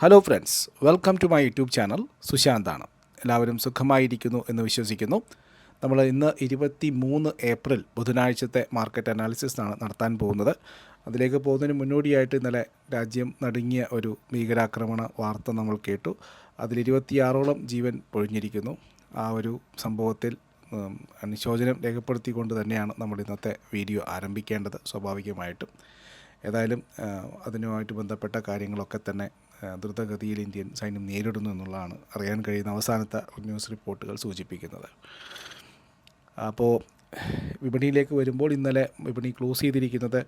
Hello friends welcome to my YouTube channel സുശാന്താണ്. എല്ലാവരും സുഖമായിരിക്കുന്നു എന്ന് വിശ്വസിക്കുന്നു. നമ്മൾ ഇന്ന് ഇരുപത്തി മൂന്ന് ഏപ്രിൽ ബുധനാഴ്ചത്തെ മാർക്കറ്റ് അനാലിസിസ് ആണ് നടത്താൻ പോകുന്നത്. അതിലേക്ക് പോകുന്നതിന് മുന്നോടിയായിട്ട് ഇന്നലെ രാജ്യം നടുങ്ങിയ ഒരു ഭീകരാക്രമണ വാർത്ത നമ്മൾ കേട്ടു. അതിൽ ഇരുപത്തിയാറോളം ജീവൻ പൊഴിഞ്ഞിരിക്കുന്നു. ആ ഒരു സംഭവത്തിൽ അനുശോചനം രേഖപ്പെടുത്തിക്കൊണ്ട് തന്നെയാണ് നമ്മൾ ഇന്നത്തെ വീഡിയോ ആരംഭിക്കേണ്ടത് സ്വാഭാവികമായിട്ടും. ഏതായാലും അതിനുമായിട്ട് ബന്ധപ്പെട്ട കാര്യങ്ങളൊക്കെ തന്നെ ദ്രുതഗതിയിൽ ഇന്ത്യൻ സൈന്യം നേരിടുന്നു എന്നുള്ളതാണ് അറിയാൻ കഴിയുന്ന അവസാനത്തെ ന്യൂസ് റിപ്പോർട്ടുകൾ സൂചിപ്പിക്കുന്നത്. അപ്പോൾ വിപണിയിലേക്ക് വരുമ്പോൾ ഇന്നലെ വിപണി ക്ലോസ് ചെയ്തിരിക്കുന്നത്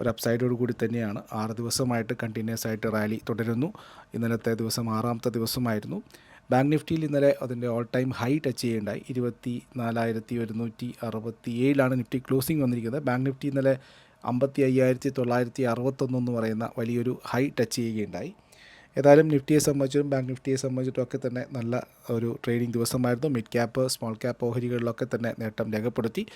ഒരു അപ്സൈഡോട് കൂടി തന്നെയാണ്. ആറ് ദിവസമായിട്ട് കണ്ടിന്യൂസ് ആയിട്ട് റാലി തുടരുന്നു. ഇന്നലത്തെ ദിവസം ആറാമത്തെ ദിവസമായിരുന്നു. ബാങ്ക് നിഫ്റ്റിയിൽ ഇന്നലെ അതിന്റെ ഓൾ ടൈം ഹൈ ടച്ച് ചെയ്യേണ്ടായി ഇരുപത്തി നാലായിരത്തി ഒരുന്നൂറ്റി അറുപത്തി ഏഴിലാണ് നിഫ്റ്റി ക്ലോസിംഗ് വന്നിരിക്കുന്നത്. ബാങ്ക് നിഫ്റ്റി ഇന്നലെ അമ്പത്തി അയ്യായിരത്തി തൊള്ളായിരത്തി അറുപത്തൊന്ന് എന്ന് പറയുന്ന വലിയൊരു ഹൈ ടച്ച് ചെയ്യുകയുണ്ടായി. ഏതായാലും നിഫ്റ്റിയെ സംബന്ധിച്ചും ബാങ്ക് നിഫ്റ്റിയെ സംബന്ധിച്ചിട്ടും ഒക്കെ തന്നെ നല്ല ഒരു ട്രേഡിംഗ് ദിവസമായിരുന്നു. മിഡ് ക്യാപ്പ് സ്മോൾ ക്യാപ്പ് ഓഹരികളിലൊക്കെ തന്നെ നേട്ടം രേഖപ്പെടുത്തി.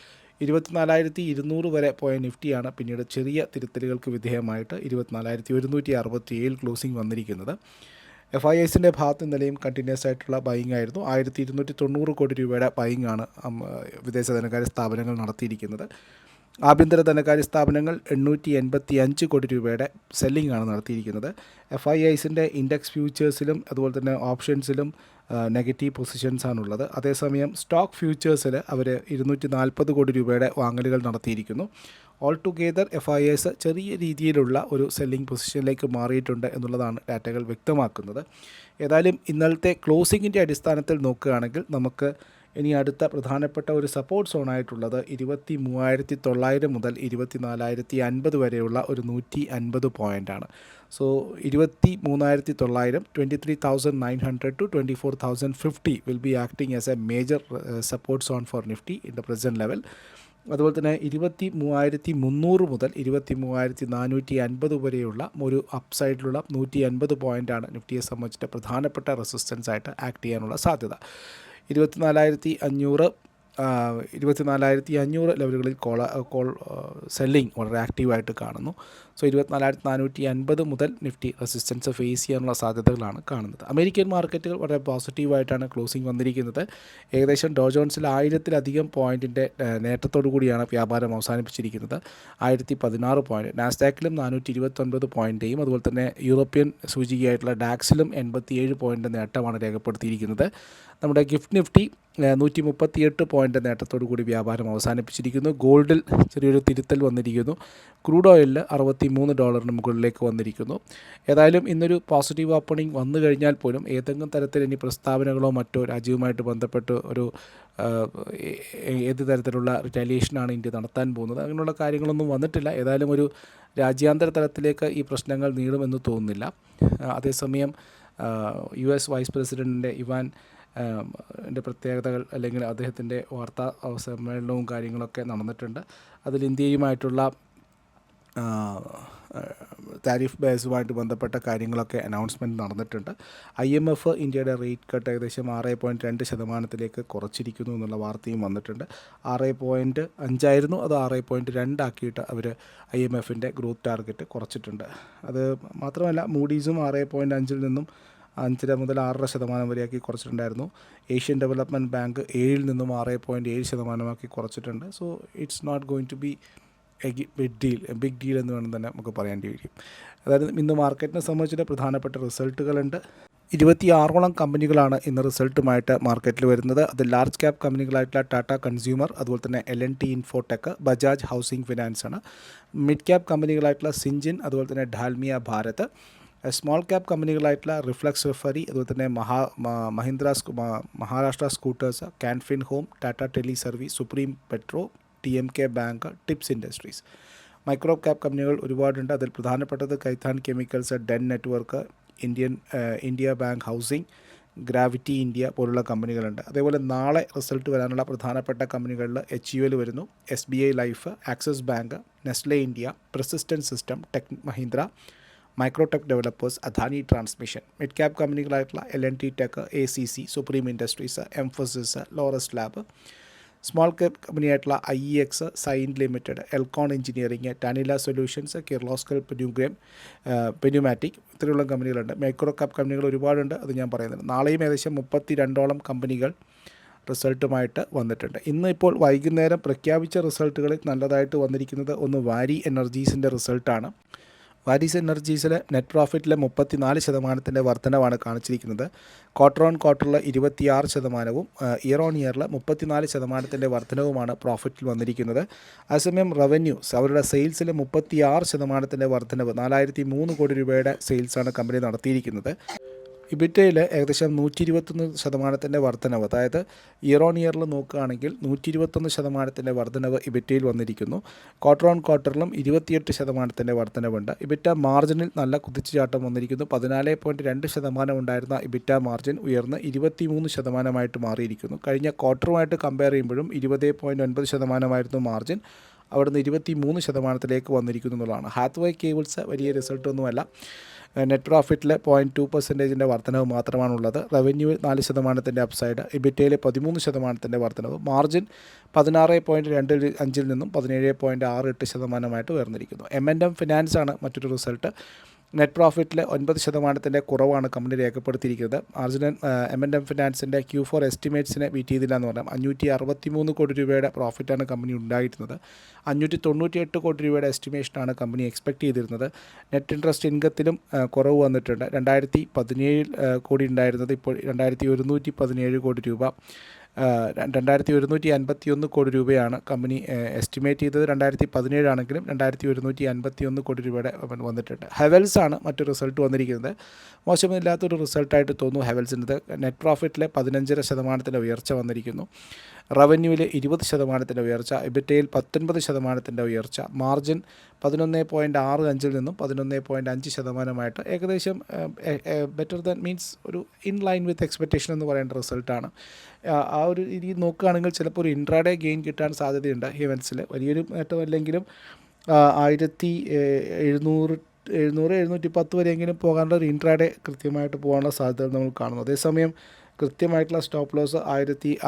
ഇരുപത്തിനാലായിരത്തി ഇരുന്നൂറ് വരെ പോയ നിഫ്റ്റിയാണ് പിന്നീട് ചെറിയ തിരുത്തലുകൾക്ക് വിധേയമായിട്ട് ഇരുപത്തിനാലായിരത്തി ഒരുന്നൂറ്റി അറുപത്തി ഏഴ് ക്ലോസിംഗ് വന്നിരിക്കുന്നത്. എഫ് ഐ എസിന്റെ ഭാഗത്ത് നിലയും കണ്ടിന്യൂസ് ആയിട്ടുള്ള ബൈങ് ആയിരുന്നു. ആയിരത്തി ഇരുന്നൂറ്റി തൊണ്ണൂറ് കോടി രൂപയുടെ ബൈങ് ആണ് വിദേശ ധനകാര്യ സ്ഥാപനങ്ങൾ നടത്തിയിരിക്കുന്നത്. ആഭ്യന്തര ധനകാര്യ സ്ഥാപനങ്ങൾ എണ്ണൂറ്റി എൺപത്തി അഞ്ച് കോടി രൂപയുടെ സെല്ലിംഗ് ആണ് നടത്തിയിരിക്കുന്നത് എഫ് ഐ ഐസിന്റെ ഇൻഡെക്സ് ഫ്യൂച്ചേഴ്സിലും അതുപോലെ തന്നെ ഓപ്ഷൻസിലും നെഗറ്റീവ് പൊസിഷൻസ് ആണുള്ളത്. അതേസമയം സ്റ്റോക്ക് ഫ്യൂച്ചേഴ്സിൽ അവർ ഇരുന്നൂറ്റി നാൽപ്പത് കോടി രൂപയുടെ വാങ്ങലുകൾ നടത്തിയിരിക്കുന്നു. All together F I S ചെറിയ രീതിയിലുള്ള ഒരു സെല്ലിംഗ് പൊസിഷനിലേക്ക് മാറിയിട്ടുണ്ട് എന്നുള്ളതാണ് ഡാറ്റകൾ വ്യക്തമാക്കുന്നത്. ഏതായാലും ഇന്നലത്തെ ക്ലോസിങ്ങിന്റെ അടിസ്ഥാനത്തിൽ നോക്കുകയാണെങ്കിൽ നമുക്ക് ഇനി അടുത്ത പ്രധാനപ്പെട്ട ഒരു സപ്പോർട്ട് സോണായിട്ടുള്ളത് ഇരുപത്തി മൂവായിരത്തി തൊള്ളായിരം മുതൽ ഇരുപത്തി നാലായിരത്തി അൻപത് വരെയുള്ള ഒരു നൂറ്റി അൻപത് പോയിന്റാണ് സോ ഇരുപത്തി മൂന്നായിരത്തി തൊള്ളായിരം twenty three thousand nine hundred to twenty four thousand fifty will be acting as a major support zone for Nifty in the present level അതുപോലെ തന്നെ ഇരുപത്തി മൂവായിരത്തി മുന്നൂറ് മുതൽ ഇരുപത്തി മൂവായിരത്തി നാനൂറ്റി അൻപത് വരെയുള്ള ഒരു അപ്സൈഡിലുള്ള നൂറ്റി അൻപത് പോയിന്റാണ് നിഫ്റ്റിയെ സംബന്ധിച്ചിട്ട് പ്രധാനപ്പെട്ട റെസിസ്റ്റൻസ് ആയിട്ട് ആക്ട് ചെയ്യാനുള്ള സാധ്യത. ഇരുപത്തിനാലായിരത്തി അഞ്ഞൂറ് ഇരുപത്തിനാലായിരത്തി അഞ്ഞൂറ് ലെവലുകളിൽ കോള കോൾ സെല്ലിംഗ് വളരെ ആക്റ്റീവായിട്ട് കാണുന്നു. സോ ഇരുപത്തിനാലായിരത്തി നാനൂറ്റി അൻപത് മുതൽ നിഫ്റ്റി റെസിസ്റ്റൻസ് ഫേസ് ചെയ്യാനുള്ള സാധ്യതകളാണ് കാണുന്നത്. അമേരിക്കൻ മാർക്കറ്റുകൾ വളരെ പോസിറ്റീവായിട്ടാണ് ക്ലോസിംഗ് വന്നിരിക്കുന്നത്. ഏകദേശം ഡോ ജോൺസിൽ ആയിരത്തിലധികം പോയിന്റിന്റെ നേട്ടത്തോടു കൂടിയാണ് വ്യാപാരം അവസാനിപ്പിച്ചിരിക്കുന്നത്. ആയിരത്തി പതിനാറ് പോയിന്റ് നാസ്ഡാക്കിലും നാനൂറ്റി ഇരുപത്തൊൻപത് പോയിന്റേയും അതുപോലെ തന്നെ യൂറോപ്യൻ സൂചികയായിട്ടുള്ള ഡാക്സിലും എൺപത്തിയേഴ് പോയിന്റ് നേട്ടമാണ് രേഖപ്പെടുത്തിയിരിക്കുന്നത്. നമ്മുടെ ഗിഫ്റ്റ് നിഫ്റ്റി നൂറ്റി മുപ്പത്തിയെട്ട് പോയിന്റ് നേട്ടത്തോടു കൂടി വ്യാപാരം അവസാനിപ്പിച്ചിരിക്കുന്നു. ഗോൾഡിൽ ചെറിയൊരു തിരുത്തൽ വന്നിരിക്കുന്നു. ക്രൂഡ് ഓയിലിൽ അറുപത്തി മൂന്ന് ഡോളറിന് മുകളിലേക്ക് വന്നിരിക്കുന്നു. ഏതായാലും ഇന്നൊരു പോസിറ്റീവ് ഓപ്പണിംഗ് വന്നു കഴിഞ്ഞാൽ പോലും ഏതെങ്കിലും തരത്തിൽ ഇനി പ്രസ്താവനകളോ മറ്റോ രാജ്യവുമായിട്ട് ബന്ധപ്പെട്ട് ഒരു ഏത് തരത്തിലുള്ള റിറ്റാലിയേഷനാണ് ഇന്ത്യ നടത്താൻ പോകുന്നത്? അങ്ങനെയുള്ള കാര്യങ്ങളൊന്നും വന്നിട്ടില്ല. ഏതായാലും ഒരു രാജ്യാന്തര തലത്തിലേക്ക് ഈ പ്രശ്നങ്ങൾ നീളുമെന്ന് തോന്നുന്നില്ല. അതേസമയം യു എസ് വൈസ് പ്രസിഡന്റിന്റെ ഇവാൻ ന്റെ പ്രത്യേകതകൾ അല്ലെങ്കിൽ അദ്ദേഹത്തിന്റെ വാർത്താ സമ്മേളനവും കാര്യങ്ങളൊക്കെ നടന്നിട്ടുണ്ട്. അതിൽ ഇന്ത്യയുമായിട്ടുള്ള താരിഫ് ബേസുമായിട്ട് ബന്ധപ്പെട്ട കാര്യങ്ങളൊക്കെ അനൗൺസ്മെന്റ് നടന്നിട്ടുണ്ട്. ഐ എം എഫ് ഇന്ത്യയുടെ റേറ്റ് കട്ട് ഏകദേശം ആറ് പോയിന്റ് രണ്ട് ശതമാനത്തിലേക്ക് കുറച്ചിരിക്കുന്നു എന്നുള്ള വാർത്തയും വന്നിട്ടുണ്ട്. ആറ് പോയിന്റ് അഞ്ചായിരുന്നു. അത് ആറ് പോയിന്റ് രണ്ടാക്കിയിട്ട് അവർ ഐ എം എഫിന്റെ ഗ്രോത്ത് ടാർഗറ്റ് കുറച്ചിട്ടുണ്ട്. അത് മാത്രമല്ല മൂഡീസും ആറ് പോയിന്റ് അഞ്ചിൽ നിന്നും അഞ്ചര മുതൽ ആറര ശതമാനം വരെയാക്കി കുറച്ചിട്ടുണ്ടായിരുന്നു. ഏഷ്യൻ ഡെവലപ്മെന്റ് ബാങ്ക് ഏഴിൽ നിന്നും ആറ് പോയിന്റ് ഏഴ് ശതമാനമാക്കി കുറച്ചിട്ടുണ്ട്. So it's not going to be big deal big deal എന്ന് വേണം തന്നെ നമുക്ക് പറയേണ്ടി വരും. അതായത് ഇന്ന് മാർക്കറ്റിനെ സംബന്ധിച്ചിട്ട് പ്രധാനപ്പെട്ട റിസൾട്ടുകളുണ്ട്. ഇരുപത്തിയാറോളം കമ്പനികളാണ് ഇന്ന് റിസൾട്ടുമായിട്ട് മാർക്കറ്റിൽ വരുന്നത്. അത് ലാർജ് ക്യാപ് കമ്പനികളായിട്ടുള്ള ടാറ്റ കൺസ്യൂമർ അതുപോലെ തന്നെ L and T Infotech Bajaj housing finance ആണ്. മിഡ് ക്യാപ് കമ്പനികളായിട്ടുള്ള സിഞ്ചിൻ അതുപോലെ തന്നെ ഡാൽമിയ ഭാരത് സ്മോൾ ക്യാപ് കമ്പനികളായിട്ടുള്ള റിഫ്ലക്സ് റിഫറി അതുപോലെ തന്നെ Maha Mahindra Maharashtra scooters CanFin home Tata tele service supreme petro T M K bank Tips industries micro cap കമ്പനികൾ ഒരുപാടുണ്ട്. അതിൽ പ്രധാനപ്പെട്ടത് Khaitan chemicals Den network Indian India bank housing gravity India പോലുള്ള കമ്പനികളുണ്ട്. അതേപോലെ നാളെ റിസൾട്ട് വരാനുള്ള പ്രധാനപ്പെട്ട കമ്പനികളിൽ എച്ച് യു എൽ വരുന്നു. S B I life Axis bank Nestle India persistent system tech Mahindra Microtech developers Adani transmission mid cap കമ്പനികളായിട്ടുള്ള L and T tech A C C supreme industries Mphasis Laurus lab small cap കമ്പനിയായിട്ടുള്ള I E X Cyient limited Elecon engineering Tanla solutions Kirloskar പെന്യൂഗ്രേം pneumatic ഇത്രയുള്ള കമ്പനികളുണ്ട്. Micro cap കമ്പനികൾ ഒരുപാടുണ്ട് അത് ഞാൻ പറയുന്നുണ്ട് നാളെയും ഏകദേശം മുപ്പത്തി രണ്ടോളം കമ്പനികൾ റിസൾട്ടുമായിട്ട് വന്നിട്ടുണ്ട്. ഇന്ന് ഇപ്പോൾ വൈകുന്നേരം പ്രഖ്യാപിച്ച റിസൾട്ടുകളിൽ നല്ലതായിട്ട് വന്നിരിക്കുന്നത് ഒന്ന് വാരി എനർജീസിന്റെ റിസൾട്ടാണ്. വാരീസ് എനർജീസിലെ നെറ്റ് പ്രോഫിറ്റിലെ മുപ്പത്തിനാല് ശതമാനത്തിന്റെ വർധനവാണ് കാണിച്ചിരിക്കുന്നത്. ക്വാർട്ടർ ഓൺ ക്വാർട്ടറിൽ ഇരുപത്തിയാറ് ശതമാനവും ഇയർ ഓൺ ഇയറിൽ മുപ്പത്തിനാല് ശതമാനത്തിന്റെ വർധനവുമാണ് പ്രോഫിറ്റിൽ വന്നിരിക്കുന്നത്. അതേസമയം റവന്യൂസ് അവരുടെ സെയിൽസിൽ മുപ്പത്തിയാറ് ശതമാനത്തിന്റെ വർധനവ് നാലായിരത്തി മൂന്ന് കോടി രൂപയുടെ സെയിൽസാണ് കമ്പനി നടത്തിയിരിക്കുന്നത്. ഇബിറ്റയിൽ ഏകദേശം നൂറ്റി ഇരുപത്തൊന്ന് ശതമാനത്തിന്റെ വർധനവ് അതായത് ഇയർ ഓൺ ഇയറിൽ നോക്കുകയാണെങ്കിൽ നൂറ്റി ഇരുപത്തൊന്ന് ശതമാനത്തിന്റെ വർധനവ് ഇബിറ്റയിൽ വന്നിരിക്കുന്നു. ക്വാർട്ടർ ഓൺ ക്വാർട്ടറിലും ഇരുപത്തിയെട്ട് ശതമാനത്തിന്റെ വർധനവുണ്ട്. ഇബിറ്റ മാർജിനിൽ നല്ല കുതിച്ചുചാട്ടം വന്നിരിക്കുന്നു. പതിനാല് പോയിന്റ് രണ്ട് ശതമാനം ഉണ്ടായിരുന്ന ഇബിറ്റ മാർജിൻ ഉയർന്ന് ഇരുപത്തി മൂന്ന് ശതമാനമായിട്ട് മാറിയിരിക്കുന്നു. കഴിഞ്ഞ ക്വാർട്ടറുമായിട്ട് കമ്പയർ ചെയ്യുമ്പോഴും ഇരുപത് പോയിന്റ് ഒൻപത് ശതമാനമായിരുന്നു മാർജിൻ അവിടുന്ന് ഇരുപത്തി മൂന്ന് ശതമാനത്തിലേക്ക് വന്നിരിക്കുന്നു എന്നുള്ളതാണ്. ഹാത്ത്വേ കേബിൾസ് വലിയ റിസൾട്ടൊന്നുമല്ല നെറ്റ് പ്രോഫിറ്റിൽ പോയിന്റ് ടു പെർസെന്റേജിന്റെ വർധനവ് മാത്രമാണുള്ളത്. റവന്യൂ നാല് ശതമാനത്തിന്റെ അപ്സൈഡ് ഇബിറ്റയിലെ പതിമൂന്ന് ശതമാനത്തിന്റെ വർധനവ് മാർജിൻ പതിനാറ് പോയിന്റ് രണ്ട് അഞ്ചിൽ നിന്നും പതിനേഴ് പോയിന്റ് ആറ് എട്ട് ശതമാനമായിട്ട് ഉയർന്നിരിക്കുന്നു. എം എൻ എം ഫിനാൻസാണ് മറ്റൊരു റിസൾട്ട് നെറ്റ് പ്രോഫിറ്റിൽ ഒൻപത് ശതമാനത്തിന്റെ കുറവാണ് കമ്പനി രേഖപ്പെടുത്തിയിരിക്കുന്നത്. മാർജിനൽ എം എൻ എം ഫിനാൻസിന്റെ ക്യൂ ഫോർ എസ്റ്റിമേറ്റ്സിനെ ബീറ്റ് ചെയ്തില്ല എന്ന് പറയാം അഞ്ഞൂറ്റി അറുപത്തി മൂന്ന് കോടി രൂപയുടെ പ്രോഫിറ്റാണ് കമ്പനി ഉണ്ടായിരുന്നത് അഞ്ഞൂറ്റി തൊണ്ണൂറ്റി എട്ട് കോടി രൂപയുടെ എസ്റ്റിമേഷനാണ് കമ്പനി എക്സ്പെക്ട് ചെയ്തിരുന്നത്. നെറ്റ് ഇൻട്രസ്റ്റ് ഇൻകത്തിലും കുറവ് വന്നിട്ടുണ്ട്. രണ്ടായിരത്തി പതിനേഴിൽ കോടി ഉണ്ടായിരുന്നത് ഇപ്പോൾ രണ്ടായിരത്തി ഒരുന്നൂറ്റി പതിനേഴ് കോടി രൂപ. രണ്ടായിരത്തി ഒരുന്നൂറ്റി അൻപത്തി ഒന്ന് കോടി രൂപയാണ് കമ്പനി എസ്റ്റിമേറ്റ് ചെയ്തത്. രണ്ടായിരത്തി പതിനേഴാണെങ്കിലും രണ്ടായിരത്തി ഒരുന്നൂറ്റി അൻപത്തി ഒന്ന് കോടി രൂപയുടെ വന്നിട്ടുണ്ട്. ഹെവൽസ് ആണ് മറ്റു റിസൾട്ട് വന്നിരിക്കുന്നത്. മോശമില്ലാത്തൊരു റിസൾട്ടായിട്ട് തോന്നുന്നു ഹെവൽസിന്റെ നെറ്റ് പ്രോഫിറ്റിലെ പതിനഞ്ചര ശതമാനത്തിന്റെ ഉയർച്ച വന്നിരിക്കുന്നു. റവന്യൂവിൽ ഇരുപത് ശതമാനത്തിന്റെ ഉയർച്ച. എബിറ്റയിൽ പത്തൊൻപത് ശതമാനത്തിന്റെ ഉയർച്ച. മാർജിൻ പതിനൊന്ന് പോയിന്റ് ആറ് അഞ്ചിൽ നിന്നും പതിനൊന്ന് പോയിന്റ് അഞ്ച് ശതമാനമായിട്ട് ഏകദേശം ബെറ്റർ ദാൻ മീൻസ് ഒരു ഇൻ ലൈൻ വിത്ത് എക്സ്പെക്റ്റേഷൻ എന്ന് പറയേണ്ട റിസൾട്ടാണ് ആ ഒരു രീതി നോക്കുകയാണെങ്കിൽ ചിലപ്പോൾ ഒരു ഇൻട്രാഡേ ഗെയിൻ കിട്ടാൻ സാധ്യതയുണ്ട് ഹെവൻസിൽ വലിയൊരു നേട്ടമല്ലെങ്കിലും ആയിരത്തി എഴുന്നൂറ് എഴുന്നൂറ് എഴുന്നൂറ്റി പത്ത് വരെയെങ്കിലും പോകാനുള്ള ഒരു ഇൻട്രാഡേ കൃത്യമായിട്ട് പോകാനുള്ള സാധ്യത നമ്മൾ കാണുന്നു അതേസമയം കൃത്യമായിട്ടുള്ള സ്റ്റോപ്പ് ലോസ് ആയിരത്തി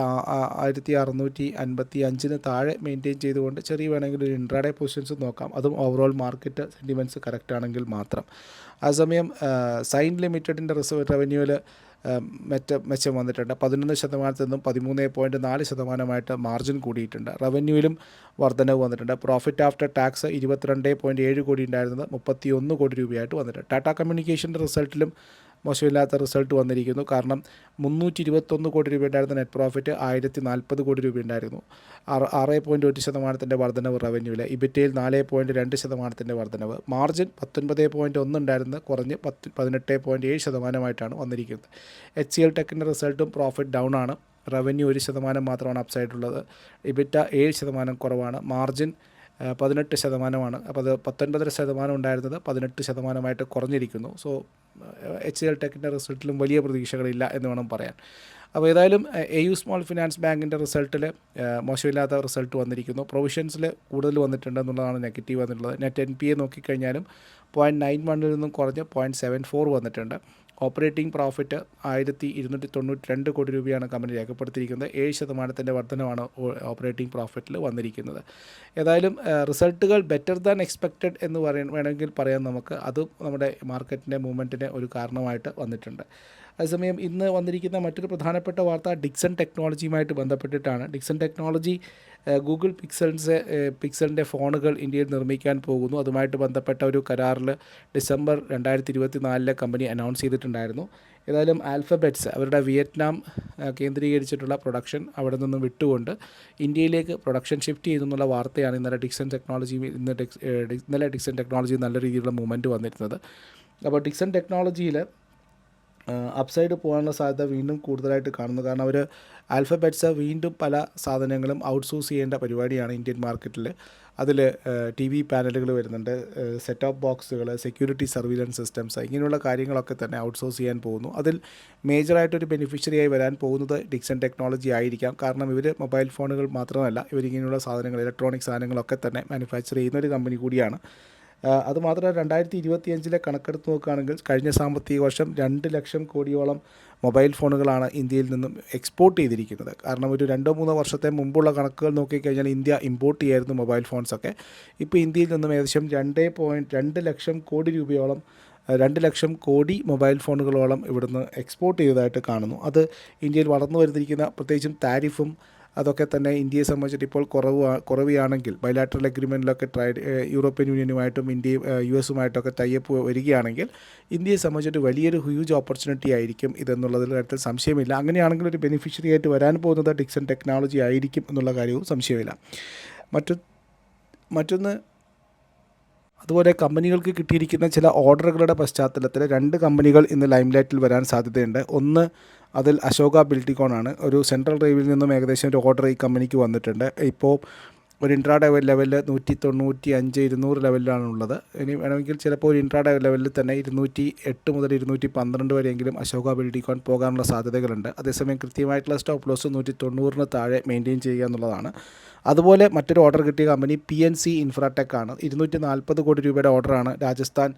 ആയിരത്തി അറുന്നൂറ്റി അൻപത്തി അഞ്ചിന് താഴെ മെയിന്റെയിൻ ചെയ്തുകൊണ്ട് ചെറിയ വേണമെങ്കിൽ ഒരു ഇൻട്രാഡേ പൊസിഷൻസ് നോക്കാം. അതും ഓവറോൾ മാർക്കറ്റ് സെന്റിമെന്റ്സ് കറക്റ്റ് ആണെങ്കിൽ മാത്രം. അതേസമയം സൈൻ ലിമിറ്റഡിന്റെ റിസർവ് റവന്യൂവിൽ മെച്ച മെച്ചം വന്നിട്ടുണ്ട്. പതിനൊന്ന് ശതമാനത്തിൽ നിന്നും പതിമൂന്ന് പോയിന്റ് നാല് ശതമാനമായിട്ട് മാർജിൻ കൂടിയിട്ടുണ്ട്. റവന്യൂവിലും വർധനവ് വന്നിട്ടുണ്ട്. പ്രോഫിറ്റ് ആഫ്റ്റർ ടാക്സ് ഇരുപത്തിരണ്ട് പോയിന്റ് ഏഴ് കോടി ഉണ്ടായിരുന്നത് മുപ്പത്തി ഒന്ന് കോടി രൂപയായിട്ട് വന്നിട്ടുണ്ട്. ടാറ്റ കമ്മ്യൂണിക്കേഷന്റെ റിസൾട്ടിലും മോശമില്ലാത്ത റിസൾട്ട് വന്നിരിക്കുന്നു. കാരണം മുന്നൂറ്റി ഇരുപത്തൊന്ന് കോടി രൂപയുണ്ടായിരുന്ന നെറ്റ് പ്രോഫിറ്റ് ആയിരത്തി നാൽപ്പത് കോടി രൂപയുണ്ടായിരുന്നു ആറ് ആറ് പോയിന്റ് ഒരു ശതമാനത്തിന്റെ വർധനവ് റവന്യൂവിൽ ഇബിറ്റയിൽ നാല് പോയിന്റ് രണ്ട് ശതമാനത്തിന്റെ വർധനവ്. മാർജിൻ പത്തൊൻപത് പോയിന്റ് ഒന്ന് ഉണ്ടായിരുന്ന കുറഞ്ഞ് പത്ത് പതിനെട്ട് പോയിന്റ് ഏഴ് ശതമാനമായിട്ടാണ് വന്നിരിക്കുന്നത്. എച്ച് സി എൽ ടെക്കിന്റെ റിസൾട്ടും പ്രോഫിറ്റ് ഡൗൺ ആണ്. റവന്യൂ ഒരു ശതമാനം മാത്രമാണ് അപ്സൈഡ് ഉള്ളത്. ഇബിറ്റ ഏഴ് ശതമാനം കുറവാണ്. മാർജിൻ പതിനെട്ട് ശതമാനമാണ്. അപ്പോൾ അത് പത്തൊൻപതര ശതമാനം ഉണ്ടായിരുന്നത് പതിനെട്ട് ശതമാനമായിട്ട് കുറഞ്ഞിരിക്കുന്നു. സോ എച്ച് എൽ ടെക്കിന്റെ റിസൾട്ടിലും വലിയ പ്രതീക്ഷകളില്ല എന്ന് വേണം പറയാൻ. അപ്പോൾ ഏതായാലും എ യു സ്മോൾ ഫിനാൻസ് ബാങ്കിന്റെ റിസൾട്ടിൽ മോശമില്ലാത്ത റിസൾട്ട് വന്നിരിക്കുന്നു. പ്രൊവിഷൻസിൽ കൂടുതൽ വന്നിട്ടുണ്ട് എന്നുള്ളതാണ് നെഗറ്റീവ് വന്നിട്ടുള്ളത്. നെറ്റ് എൻ പി എ നോക്കിക്കഴിഞ്ഞാലും പോയിന്റ് നയൻ വണ്ണിൽ നിന്നും കുറഞ്ഞ് പോയിന്റ് സെവൻ ഫോർ വന്നിട്ടുണ്ട്. ഓപ്പറേറ്റിംഗ് പ്രോഫിറ്റ് ആയിരത്തി ഇരുന്നൂറ്റി തൊണ്ണൂറ്റി രണ്ട് കോടി രൂപയാണ് കമ്പനി രേഖപ്പെടുത്തിയിരിക്കുന്നത്. ഏഴ് ശതമാനത്തിന്റെ വർധനമാണ് ഓപ്പറേറ്റിംഗ് പ്രോഫിറ്റിൽ വന്നിരിക്കുന്നത്. ഏതായാലും റിസൾട്ടുകൾ ബെറ്റർ ദാൻ എക്സ്പെക്റ്റഡ് എന്ന് പറയാൻ വേണമെങ്കിൽ പറയാൻ നമുക്ക്. അതും നമ്മുടെ മാർക്കറ്റിന്റെ മൂവ്മെന്റിന് ഒരു കാരണമായിട്ട് വന്നിട്ടുണ്ട്. അതേസമയം ഇന്ന് വന്നിരിക്കുന്ന മറ്റൊരു പ്രധാനപ്പെട്ട വാർത്ത ഡിക്സൺ ടെക്നോളജിയുമായിട്ട് ബന്ധപ്പെട്ടിട്ടാണ്. ഡിക്സൺ ടെക്നോളജി ഗൂഗിൾ പിക്സൽസ് പിക്സലിന്റെ ഫോണുകൾ ഇന്ത്യയിൽ നിർമ്മിക്കാൻ പോകുന്നു. അതുമായിട്ട് ബന്ധപ്പെട്ട ഒരു കരാറിൽ ഡിസംബർ രണ്ടായിരത്തി ഇരുപത്തി നാലിലെ കമ്പനി അനൗൺസ് ചെയ്തിട്ടുണ്ടായിരുന്നു. ഏതായാലും ആൽഫബെറ്റ്സ് അവരുടെ വിയറ്റ്നാം കേന്ദ്രീകരിച്ചിട്ടുള്ള പ്രൊഡക്ഷൻ അവിടെ നിന്നും വിട്ടുകൊണ്ട് ഇന്ത്യയിലേക്ക് പ്രൊഡക്ഷൻ ഷിഫ്റ്റ് ചെയ്തു എന്നുള്ള വാർത്തയാണ് ഇന്നലെ ഡിക്സൺ ടെക്നോളജി ഇന്ന് ഇന്നലെ ഡിക്സൺ ടെക്നോളജി നല്ല രീതിയിലുള്ള മൂവ്മെന്റ് വന്നിരുന്നത്. അപ്പോൾ ഡിക്സൺ ടെക്നോളജിയിൽ അപ്സൈഡ് പോകാനുള്ള സാധ്യത വീണ്ടും കൂടുതലായിട്ട് കാണുന്നു. കാരണം അവർ ആൽഫബെറ്റ്സ് വീണ്ടും പല സാധനങ്ങളും ഔട്ട്സോഴ്സ് ചെയ്യേണ്ട പരിപാടിയാണ് ഇന്ത്യൻ മാർക്കറ്റിൽ അതിൽ ടി വി പാനലുകൾ വരുന്നുണ്ട്. സെറ്റ് ഓഫ് ബോക്സുകൾ സെക്യൂരിറ്റി സർവീലൻസ് സിസ്റ്റംസ് ഇങ്ങനെയുള്ള കാര്യങ്ങളൊക്കെ തന്നെ ഔട്ട്സോഴ്സ് ചെയ്യാൻ പോകുന്നു. അതിൽ മേജറായിട്ടൊരു ബെനിഫിഷ്യറിയായി വരാൻ പോകുന്നത് ഡിക്സൺ ടെക്നോളജി ആയിരിക്കാം. കാരണം ഇവർ മൊബൈൽ ഫോണുകൾ മാത്രമല്ല ഇവരിങ്ങനെയുള്ള സാധനങ്ങൾ ഇലക്ട്രോണിക് സാധനങ്ങളൊക്കെ തന്നെ മാനുഫാക്ചർ ചെയ്യുന്ന ഒരു കമ്പനി കൂടിയാണ്. അതുമാത്രമല്ല രണ്ടായിരത്തി ഇരുപത്തി അഞ്ചിലെ കണക്കെടുത്ത് നോക്കുകയാണെങ്കിൽ കഴിഞ്ഞ സാമ്പത്തിക വർഷം രണ്ട് ലക്ഷം കോടിയോളം മൊബൈൽ ഫോണുകളാണ് ഇന്ത്യയിൽ നിന്നും എക്സ്പോർട്ട് ചെയ്തിരിക്കുന്നത്. കാരണം ഒരു രണ്ടോ മൂന്നോ വർഷത്തെ മുമ്പുള്ള കണക്കുകൾ നോക്കിക്കഴിഞ്ഞാൽ ഇന്ത്യ ഇമ്പോർട്ട് ചെയ്യായിരുന്നു മൊബൈൽ ഫോൺസൊക്കെ. ഇപ്പോൾ ഇന്ത്യയിൽ നിന്നും ഏകദേശം രണ്ട് പോയിന്റ് രണ്ട് ലക്ഷം കോടി രൂപയോളം രണ്ട് ലക്ഷം കോടി മൊബൈൽ ഫോണുകളോളം ഇവിടുന്ന് എക്സ്പോർട്ട് ചെയ്തതായിട്ട് കാണുന്നു. അത് ഇന്ത്യയിൽ വളർന്നു വരുന്നിരിക്കുന്ന പ്രത്യേകിച്ചും താരിഫും അതൊക്കെ തന്നെ ഇന്ത്യയെ സംബന്ധിച്ചിട്ട് ഇപ്പോൾ കുറവ് കുറവുകയാണെങ്കിൽ ബൈലാറ്ററൽ അഗ്രിമെന്റിലൊക്കെ ട്രൈഡ് യൂറോപ്യൻ യൂണിയനുമായിട്ടും ഇന്ത്യയും യു എസുമായിട്ടൊക്കെ തയ്യപ്പ് വരികയാണെങ്കിൽ ഇന്ത്യയെ സംബന്ധിച്ചിട്ട് വലിയൊരു ഹ്യൂജ് ഓപ്പർച്യൂണിറ്റി ആയിരിക്കും ഇതെന്നുള്ളതിൽ കാര്യത്തിൽ സംശയമില്ല. അങ്ങനെയാണെങ്കിൽ ഒരു ബെനിഫിഷ്യറി ആയിട്ട് വരാൻ പോകുന്നത് ഡിക്സൺ ടെക്നോളജി ആയിരിക്കും എന്നുള്ള കാര്യവും സംശയമില്ല. മറ്റു മറ്റൊന്ന് അതുപോലെ കമ്പനികൾക്ക് കിട്ടിയിരിക്കുന്ന ചില ഓർഡറുകളുടെ പശ്ചാത്തലത്തിൽ രണ്ട് കമ്പനികൾ ഇന്ന് ലൈംലൈറ്റിൽ വരാൻ സാധ്യതയുണ്ട്. ഒന്ന് അതിൽ അശോക ബിൽഡിക്കോൺ ആണ് ഒരു സെൻട്രൽ റെയിൽവേയിൽ നിന്നും ഏകദേശം ഒരു ഓർഡർ ഈ കമ്പനിക്ക് വന്നിട്ടുണ്ട്. ഇപ്പോൾ ഒരു ഇൻട്രാഡേ ലെവലിൽ നൂറ്റി തൊണ്ണൂറ്റി അഞ്ച് ഇരുന്നൂറ് ലെവലിലാണ് ഉള്ളത്. ഇനി വേണമെങ്കിൽ ചിലപ്പോൾ ഒരു ഇൻട്രാഡേ ലെവലിൽ തന്നെ ഇരുന്നൂറ്റി എട്ട് മുതൽ ഇരുന്നൂറ്റി പന്ത്രണ്ട് വരെയെങ്കിലും അശോക ബിൽഡിക്കോൺ പോകാനുള്ള സാധ്യതകളുണ്ട്. അതേസമയം കൃത്യമായിട്ടുള്ള സ്റ്റോപ്പ് ലോസ് നൂറ്റി തൊണ്ണൂറിന് താഴെ മെയിന്റെയിൻ ചെയ്യുക എന്നുള്ളതാണ്. അതുപോലെ മറ്റൊരു ഓർഡർ കിട്ടിയ company P N C Infratech ആണ്. ഇരുന്നൂറ്റി നാൽപ്പത് കോടി രൂപയുടെ ഓർഡറാണ് രാജസ്ഥാൻ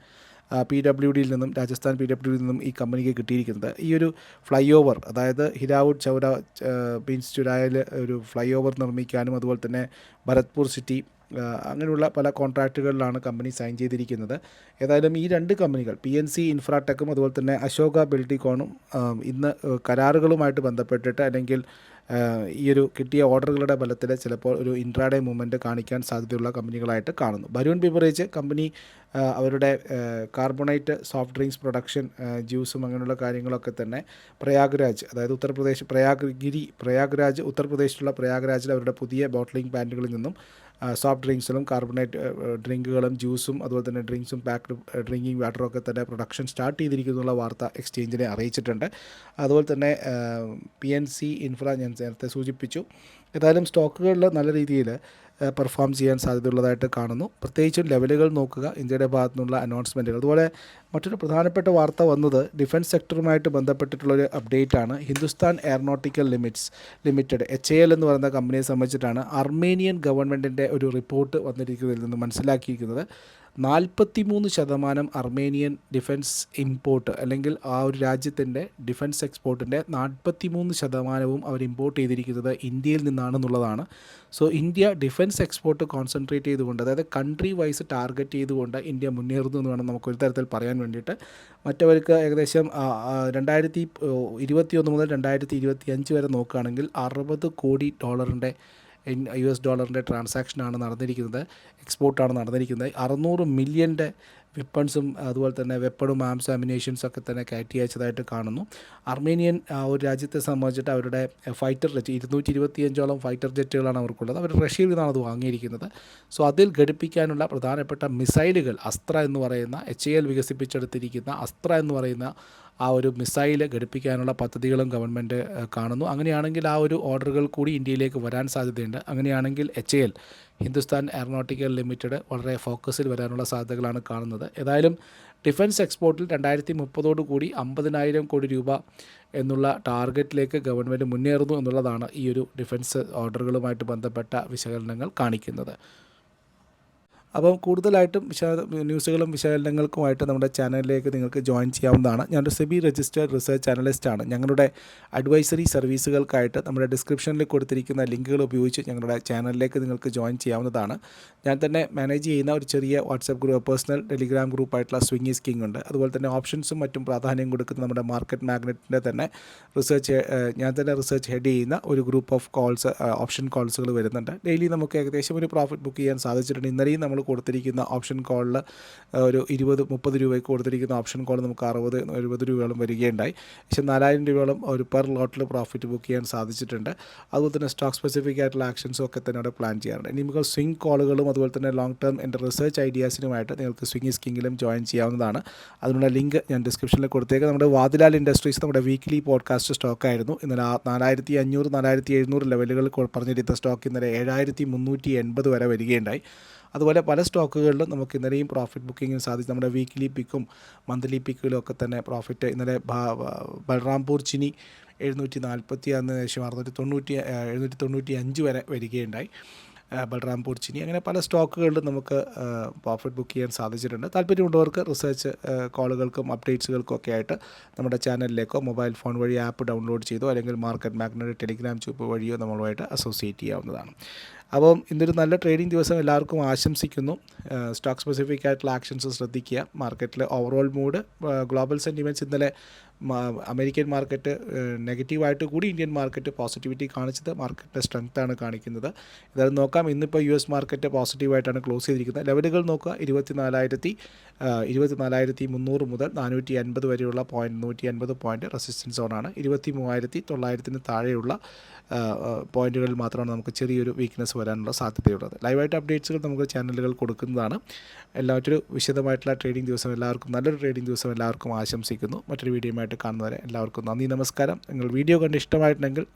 പി ഡബ്ല്യു ഡിയിൽ നിന്നും രാജസ്ഥാൻ പി ഡബ്ല്യു ഡിയിൽ നിന്നും ഈ കമ്പനിക്ക് കിട്ടിയിരിക്കുന്നത്. ഈ ഒരു ഫ്ലൈ ഓവർ അതായത് ഹിരാവുഡ് ചൗര മീൻസ് ചുരായിൽ ഒരു ഫ്ലൈ ഓവർ നിർമ്മിക്കാനും അതുപോലെ തന്നെ ഭരത്പൂർ സിറ്റി അങ്ങനെയുള്ള പല കോൺട്രാക്റ്റുകളിലാണ് കമ്പനി സൈൻ ചെയ്തിരിക്കുന്നത്. ഏതായാലും ഈ രണ്ട് കമ്പനികൾ പി എൻ സി ഇൻഫ്രാടെക്കും അതുപോലെ തന്നെ അശോക ബിൽഡിക്കോണും ഇന്ന് കരാറുകളുമായിട്ട് ബന്ധപ്പെട്ടിട്ട് അല്ലെങ്കിൽ ഈ ഒരു കിട്ടിയ ഓർഡറുകളുടെ ബലത്തിൽ ചിലപ്പോൾ ഒരു ഇൻട്രാഡേ മൂവ്മെന്റ് കാണിക്കാൻ സാധ്യതയുള്ള കമ്പനികളായിട്ട് കാണുന്നു. ബരൂൺ ബിവറേജ് കമ്പനി അവരുടെ കാർബണേറ്റ് സോഫ്റ്റ് ഡ്രിങ്ക്സ് പ്രൊഡക്ഷൻ ജ്യൂസും അങ്ങനെയുള്ള കാര്യങ്ങളൊക്കെ തന്നെ പ്രയാഗ്രാജ് അതായത് ഉത്തർപ്രദേശ് പ്രയാഗ് ഗിരി പ്രയാഗ്രാജ് ഉത്തർപ്രദേശിലുള്ള പ്രയാഗ്രാജിൽ അവരുടെ പുതിയ ബോട്ട്ലിംഗ് പ്ലാന്റുകളിൽ നിന്നും സോഫ്റ്റ് ഡ്രിങ്ക്സിലും കാർബണേറ്റ് ഡ്രിങ്കുകളും ജ്യൂസും അതുപോലെ തന്നെ ഡ്രിങ്ക്സും പാക്ഡ് ഡ്രിങ്കിങ് വാട്ടറും ഒക്കെ തന്നെ പ്രൊഡക്ഷൻ സ്റ്റാർട്ട് ചെയ്തിരിക്കുന്നുള്ള വാർത്ത എക്സ്ചേഞ്ചിനെ അറിയിച്ചിട്ടുണ്ട്. അതുപോലെ തന്നെ പി എൻ സി ഇൻഫ്ര ഞാൻ നേരത്തെ സൂചിപ്പിച്ചു. ഏതായാലും സ്റ്റോക്കുകളിൽ നല്ല രീതിയിൽ പെർഫോം ചെയ്യാൻ സാധ്യതയുള്ളതായിട്ട് കാണുന്നു. പ്രത്യേകിച്ചും ലെവലുകൾ നോക്കുക ഇന്ത്യയുടെ ഭാഗത്തു നിന്നുള്ള അനൗൺസ്മെന്റുകൾ അതുപോലെ മറ്റൊരു പ്രധാനപ്പെട്ട വാർത്ത വന്നത് ഡിഫൻസ് സെക്ടറുമായിട്ട് ബന്ധപ്പെട്ടിട്ടുള്ളൊരു അപ്ഡേറ്റ് ആണ് Hindustan aeronautical limits limited H A L എന്ന് പറയുന്ന കമ്പനിയെ സംബന്ധിച്ചിട്ടാണ് അർമേനിയൻ ഗവൺമെന്റിന്റെ ഒരു റിപ്പോർട്ട് വന്നിരിക്കുന്നതിൽ നിന്ന് മനസ്സിലാക്കിയിരിക്കുന്നത്. നാൽപ്പത്തി മൂന്ന് ശതമാനം അർമേനിയൻ ഡിഫൻസ് ഇമ്പോർട്ട് അല്ലെങ്കിൽ ആ ഒരു രാജ്യത്തിന്റെ ഡിഫൻസ് എക്സ്പോർട്ടിന്റെ നാൽപ്പത്തി മൂന്ന് ശതമാനവും അവർ ഇമ്പോർട്ട് ചെയ്തിരിക്കുന്നത് ഇന്ത്യയിൽ നിന്നാണെന്നുള്ളതാണ്. So India defence export concentrate ചെയ്തുകൊണ്ട് അതായത് കൺട്രി വൈസ് ടാർഗറ്റ് ചെയ്തുകൊണ്ട് ഇന്ത്യ മുന്നേറുന്നു എന്ന് വേണം നമുക്ക് ഒരു തരത്തിൽ പറയാൻ വേണ്ടിയിട്ട്. മറ്റവർക്ക് ഏകദേശം രണ്ടായിരത്തി ഇരുപത്തി ഒന്ന് മുതൽ രണ്ടായിരത്തി ഇരുപത്തി അഞ്ച് വരെ നോക്കുകയാണെങ്കിൽ അറുപത് കോടി ഡോളറിന്റെ യു എസ് ഡോളറിന്റെ ട്രാൻസാക്ഷനാണ് നടന്നിരിക്കുന്നത് എക്സ്പോർട്ടാണ് നടന്നിരിക്കുന്നത്. അറുന്നൂറ് മില്യന്റെ വെപ്പൺസും അതുപോലെ തന്നെ വെപ്പണും ആംസ് അമിനേഷൻസ് ഒക്കെ തന്നെ കയറ്റി അയച്ചതായിട്ട് കാണുന്നു. അർമേനിയൻ ഒരു രാജ്യത്തെ സംബന്ധിച്ചിട്ട് അവരുടെ ഫൈറ്റർ ജെറ്റ് ഇരുന്നൂറ്റി ഇരുപത്തിയഞ്ചോളം ഫൈറ്റർ ജെറ്റുകളാണ് അവർക്കുള്ളത്. അവർ റഷ്യയിൽ നിന്നാണ് അത് വാങ്ങിയിരിക്കുന്നത്. സോ അതിൽ ഘടിപ്പിക്കാനുള്ള പ്രധാനപ്പെട്ട മിസൈലുകൾ അസ്ത്ര എന്ന് പറയുന്ന എച്ച് എൽ വികസിപ്പിച്ചെടുത്തിരിക്കുന്ന അസ്ത്ര എന്ന് പറയുന്ന ആ ഒരു മിസൈൽ ഘടിപ്പിക്കാനുള്ള പദ്ധതികളും ഗവൺമെന്റ് കാണുന്നു. അങ്ങനെയാണെങ്കിൽ ആ ഒരു ഓർഡറുകൾ കൂടി ഇന്ത്യയിലേക്ക് വരാൻ സാധ്യതയുണ്ട്. അങ്ങനെയാണെങ്കിൽ H L Hindustan aeronautical limited വളരെ ഫോക്കസിൽ വരാനുള്ള സാധ്യതകളാണ് കാണുന്നത്. ഏതായാലും ഡിഫൻസ് എക്സ്പോർട്ടിൽ രണ്ടായിരത്തി മുപ്പതോടു കൂടി അമ്പതിനായിരം കോടി രൂപ എന്നുള്ള ടാർഗറ്റിലേക്ക് ഗവൺമെന്റ് മുന്നേറുന്നു എന്നുള്ളതാണ് ഈ ഒരു ഡിഫൻസ് ഓർഡറുകളുമായിട്ട് ബന്ധപ്പെട്ട വിശകലനങ്ങൾ കാണിക്കുന്നത്. അപ്പം കൂടുതലായിട്ടും വിശാ ന്യൂസുകളും വിശകലനങ്ങൾക്കുമായിട്ട് നമ്മുടെ ചാനലിലേക്ക് നിങ്ങൾക്ക് ജോയിൻ ചെയ്യാവുന്നതാണ്. ഞാനൊരു സെബി രജിസ്റ്റേഡ് റിസർച്ച് അനലിസ്റ്റ് ആണ്. ഞങ്ങളുടെ അഡ്വൈസറി സർവീസുകൾക്കായിട്ട് നമ്മുടെ ഡിസ്ക്രിപ്ഷനിൽ കൊടുത്തിരിക്കുന്ന ലിങ്കുകൾ ഉപയോഗിച്ച് ഞങ്ങളുടെ ചാനലിലേക്ക് നിങ്ങൾക്ക് ജോയിൻ ചെയ്യാവുന്നതാണ്. ഞാൻ തന്നെ മാനേജ് ചെയ്യുന്ന ഒരു ചെറിയ വാട്സപ്പ് ഗ്രൂപ്പ് പേഴ്സണൽ ടെലിഗ്രാം ഗ്രൂപ്പായിട്ടുള്ള സ്വിങ്ങി സ്കിങ് ഉണ്ട്. അതുപോലെ തന്നെ ഓപ്ഷൻസും മറ്റും പ്രാധാന്യം കൊടുക്കുന്ന നമ്മുടെ മാർക്കറ്റ് മാഗ്നറ്റിന്റെ തന്നെ റിസർച്ച് ഞാൻ തന്നെ റിസർച്ച് ഹെഡ് ചെയ്യുന്ന ഒരു ഗ്രൂപ്പ് ഓഫ് കോൾസ് ഓപ്ഷൻ കോൾസുകൾ വരുന്നുണ്ട്. ഡെയിലി നമുക്ക് ഏകദേശം ഒരു പ്രോഫിറ്റ് ബുക്ക് ചെയ്യാൻ സാധിച്ചിട്ടുണ്ട്. ഇന്നലെയും നമ്മൾ കൊടുത്തിരിക്കുന്ന ഓപ്ഷൻ കോളിൽ ഒരു ഇരുപത് മുപ്പത് രൂപയ്ക്ക് കൊടുത്തിരിക്കുന്ന ഓപ്ഷൻ കോൾ നമുക്ക് അറുപത് എഴുപത് രൂപയോളം വരികയുണ്ടായി. പക്ഷെ നാലായിരം രൂപയോളം ഒരു പെർ ലോട്ടിൽ പ്രോഫിറ്റ് ബുക്ക് ചെയ്യാൻ സാധിച്ചിട്ടുണ്ട്. അതുപോലെ തന്നെ സ്റ്റോക്ക് സ്പെസിഫിക് ആയിട്ടുള്ള ആക്ഷൻസും ഒക്കെ തന്നെ അവിടെ പ്ലാൻ ചെയ്യാറുണ്ട്. ഇനി നിങ്ങൾക്ക് സ്വിംഗ് കോളുകളും അതുപോലെ തന്നെ ലോങ് ടേം എന്റെ റിസർച്ച് ഐഡിയാസിനുമായിട്ട് നിങ്ങൾക്ക് സ്വിംഗ് സ്കിങ്ങിലും ജോയിൻ ചെയ്യാവുന്നതാണ്. അതിനുള്ള ലിങ്ക് ഞാൻ ഡിസ്ക്രിപ്ഷനിൽ കൊടുത്തേക്ക്. നമ്മുടെ വാതിലാൽ ഇൻഡസ്ട്രീസ് നമ്മുടെ വീക്ക്ലി പോഡ്കാസ്റ്റ് സ്റ്റോക്കായിരുന്നു ഇന്നലെ നാലായിരത്തി അഞ്ഞൂറ് നാലായിരത്തി എഴുന്നൂറ് ലെവലുകൾ പറഞ്ഞിരുന്ന സ്റ്റോക്ക് ഇന്നലെ ഏഴായിരത്തി മുന്നൂറ്റി എൺപത് വരെ വരികയുണ്ടായി. അതുപോലെ പല സ്റ്റോക്കുകളിലും നമുക്ക് ഇന്നലെയും പ്രോഫിറ്റ് ബുക്കിങ്ങിന് സാധിച്ചു. നമ്മുടെ വീക്ക്ലി പിക്കും മന്ത്ലി പിക്കിലും ഒക്കെ തന്നെ പ്രോഫിറ്റ് ഇന്നലെ ബൽറാംപൂർ ചിനി എഴുന്നൂറ്റി നാൽപ്പത്തി അന്ന് ശേഷം അറുന്നൂറ്റി തൊണ്ണൂറ്റി എഴുന്നൂറ്റി തൊണ്ണൂറ്റി അഞ്ച് വരെ വരികയുണ്ടായി. ബൽറാംപൂർ ചിനി. അങ്ങനെ പല സ്റ്റോക്കുകളിലും നമുക്ക് പ്രോഫിറ്റ് ബുക്ക് ചെയ്യാൻ സാധിച്ചിട്ടുണ്ട്. താല്പര്യമുള്ളവർക്ക് റിസർച്ച് കോളുകൾക്കും അപ്ഡേറ്റ്സുകൾക്കും ഒക്കെ ആയിട്ട് നമ്മുടെ ചാനലിലേക്കോ മൊബൈൽ ഫോൺ വഴി ആപ്പ് ഡൗൺലോഡ് ചെയ്തോ അല്ലെങ്കിൽ മാർക്കറ്റ് മാഗ്നറ്റ് ടെലിഗ്രാം ചൂപ്പ് വഴിയോ നമ്മളുമായിട്ട് അസോസിയേറ്റ് ചെയ്യാവുന്നതാണ്. അപ്പം ഇന്നൊരു നല്ല ട്രേഡിംഗ് ദിവസം എല്ലാവർക്കും ആശംസിക്കുന്നു. സ്റ്റോക്ക് സ്പെസിഫിക് ആയിട്ടുള്ള ആക്ഷൻസ് ശ്രദ്ധിക്കുക. മാർക്കറ്റിലെ ഓവറോൾ മൂഡ് ഗ്ലോബൽ സെന്റിമെന്റ്സ് ഇന്നലെ അമേരിക്കൻ മാർക്കറ്റ് നെഗറ്റീവായിട്ട് കൂടി ഇന്ത്യൻ മാർക്കറ്റ് പോസിറ്റിവിറ്റി കാണിച്ചത്. മാർക്കറ്റിന്റെ സ്ട്രെങ്ത് ആണ് കാണിക്കുന്നത്. ഇതായത് നോക്കാം. ഇന്നിപ്പോൾ യു എസ് മാർക്കറ്റ് പോസിറ്റീവായിട്ടാണ് ക്ലോസ് ചെയ്തിരിക്കുന്നത്. ലെവലുകൾ നോക്കുക. ഇരുപത്തിനാലായിരത്തി ഇരുപത്തിനാലായിരത്തി മുന്നൂറ് മുതൽ നാനൂറ്റി അൻപത് വരെയുള്ള പോയിന്റ് നൂറ്റി അൻപത് പോയിന്റ് റെസിസ്റ്റൻസ് സോണാണ് ഇരുപത്തി മൂവായിരത്തി തൊള്ളായിരത്തിന് താഴെയുള്ള ആ, മാത്രമാണ് നമുക്ക് ചെറിയൊരു വീക്ക്നെസ് വരാനുള്ള സാധ്യതയുള്ളത്. ലൈവായിട്ട് അപ്ഡേറ്റ്സുകൾ നമുക്ക് ചാനലുകൾ കൊടുക്കുന്നതാണ്. എല്ലാവരും വിശദമായിട്ടുള്ള ട്രേഡിംഗ് ദിവസം എല്ലാവർക്കും നല്ലൊരു ട്രേഡിംഗ് ദിവസം എല്ലാവർക്കും ആശംസിക്കുന്നു. മറ്റൊരു വീഡിയോയുമായിട്ട് കാണുന്നവരെ എല്ലാവർക്കും നന്ദി നമസ്കാരം. നിങ്ങൾ വീഡിയോ കണ്ട് ഇഷ്ടമായിട്ടുണ്ടെങ്കിൽ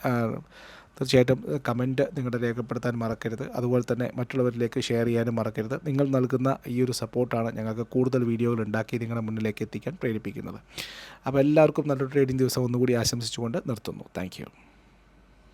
തീർച്ചയായിട്ടും കമന്റ് നിങ്ങളുടെ രേഖപ്പെടുത്താൻ മറക്കരുത്. അതുപോലെ തന്നെ മറ്റുള്ളവരിലേക്ക് ഷെയർ ചെയ്യാനും മറക്കരുത്. നിങ്ങൾ നൽകുന്ന ഈ ഒരു സപ്പോർട്ടാണ് ഞങ്ങൾക്ക് കൂടുതൽ വീഡിയോകൾ ഉണ്ടാക്കി നിങ്ങളുടെ മുന്നിലേക്ക് എത്തിക്കാൻ പ്രേരിപ്പിക്കുന്നത്. അപ്പോൾ എല്ലാവർക്കും നല്ലൊരു ട്രേഡിംഗ് ദിവസം ഒന്നുകൂടി ആശംസിച്ചുകൊണ്ട് നിർത്തുന്നു. താങ്ക്